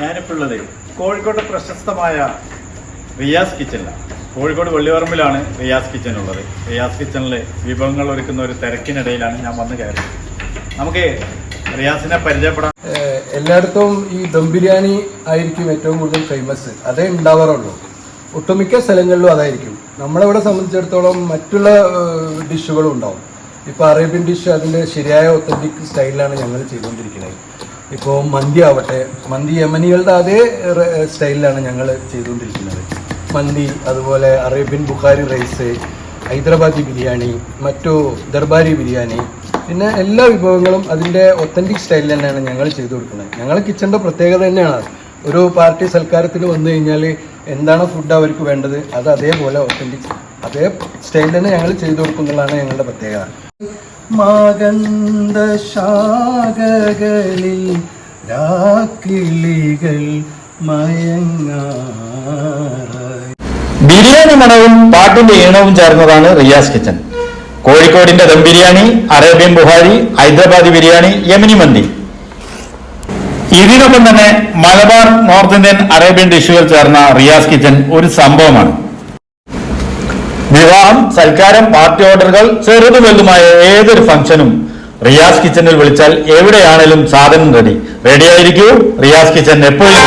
ഞാനിപ്പോൾ ഉള്ളത് കോഴിക്കോട് പ്രശസ്തമായ റിയാസ് കിച്ചണിലാണ്. കോഴിക്കോട് വെള്ളിവറമ്പിലാണ് റിയാസ് കിച്ചൺ ഉള്ളത്. റിയാസ് കിച്ചണിൽ വിഭവങ്ങൾ ഒരുക്കുന്ന ഒരു തിരക്കിനിടയിലാണ് ഞാൻ വന്ന് കയറിയത്. നമുക്ക് റിയാസിനെ പരിചയപ്പെടാം. എല്ലായിടത്തും ഈ ദം ബിരിയാണി ആയിരിക്കും ഏറ്റവും കൂടുതൽ ഫേമസ് അതേ ഉണ്ടാവാറുള്ളൂ. ഒട്ടുമിക്ക സ്ഥലങ്ങളിലും അതായിരിക്കും. നമ്മളിവിടെ സംബന്ധിച്ചിടത്തോളം മറ്റുള്ള ഡിഷുകളും ഉണ്ടാവും. ഇപ്പൊ അറേബ്യൻ ഡിഷ് അതിന്റെ ശരിയായ ഒത്തന്റിക് സ്റ്റൈലിലാണ് ഞങ്ങൾ ചെയ്തുകൊണ്ടിരിക്കുന്നത്. ഇപ്പോൾ മന്തി ആവട്ടെ. മന്തി യമനികളുടെ അതേ സ്റ്റൈലിലാണ് ഞങ്ങൾ ചെയ്തുകൊണ്ടിരിക്കുന്നത്. മന്തി അതുപോലെ അറേബ്യൻ ബുഖാരി റൈസ് ഹൈദരാബാദി ബിരിയാണി മറ്റു ദർബാരി ബിരിയാണി പിന്നെ എല്ലാ വിഭവങ്ങളും അതിന്റെ ഒത്തന്റിക് സ്റ്റൈലിൽ തന്നെയാണ് ഞങ്ങൾ ചെയ്തു കൊടുക്കുന്നത്. ഞങ്ങൾ കിച്ചണിന്റെ പ്രത്യേകത തന്നെയാണ്. ഒരു പാർട്ടി സൽക്കാരത്തിന് വന്നു കഴിഞ്ഞാൽ എന്താണ് ഫുഡ് അവർക്ക് വേണ്ടത്? അത് അതേപോലെ ഒത്തന്റിക് അതേ സ്റ്റൈലിൽ തന്നെ ഞങ്ങൾ ചെയ്തു കൊടുക്കുന്നതാണ് ഞങ്ങളുടെ പ്രത്യേകത. മാഗന്ധ ശാഖകളിൽ രാക്കിളികൾ മയങ്ങാറായി. ബിരിയാണി മണവും പാട്ടിന്റെ ഈണവും ചേർന്നതാണ് റിയാസ് കിച്ചൻ. കോഴിക്കോടിന്റെ dum biryani Arabian Buhari Hyderabadi biryani Yemeni mandi. ഇതിനൊപ്പം തന്നെ മലബാർ നോർത്ത് ഇന്ത്യൻ അറേബ്യൻ ഡിഷുകൾ ചേർന്ന റിയാസ് കിച്ചൻ ഒരു സംഭവമാണ്. വിവാഹം സൽക്കാരം പാർട്ടി ഓർഡറുകൾ ചെറുത് വലുതുമായ ഏതൊരു ഫംഗ്ഷനും റിയാസ് കിച്ചണിൽ വിളിച്ചാൽ എവിടെയാണേലും സാധനം റെഡി റെഡി ആയിരിക്കൂ റിയാസ് കിച്ചൻ എപ്പോഴും.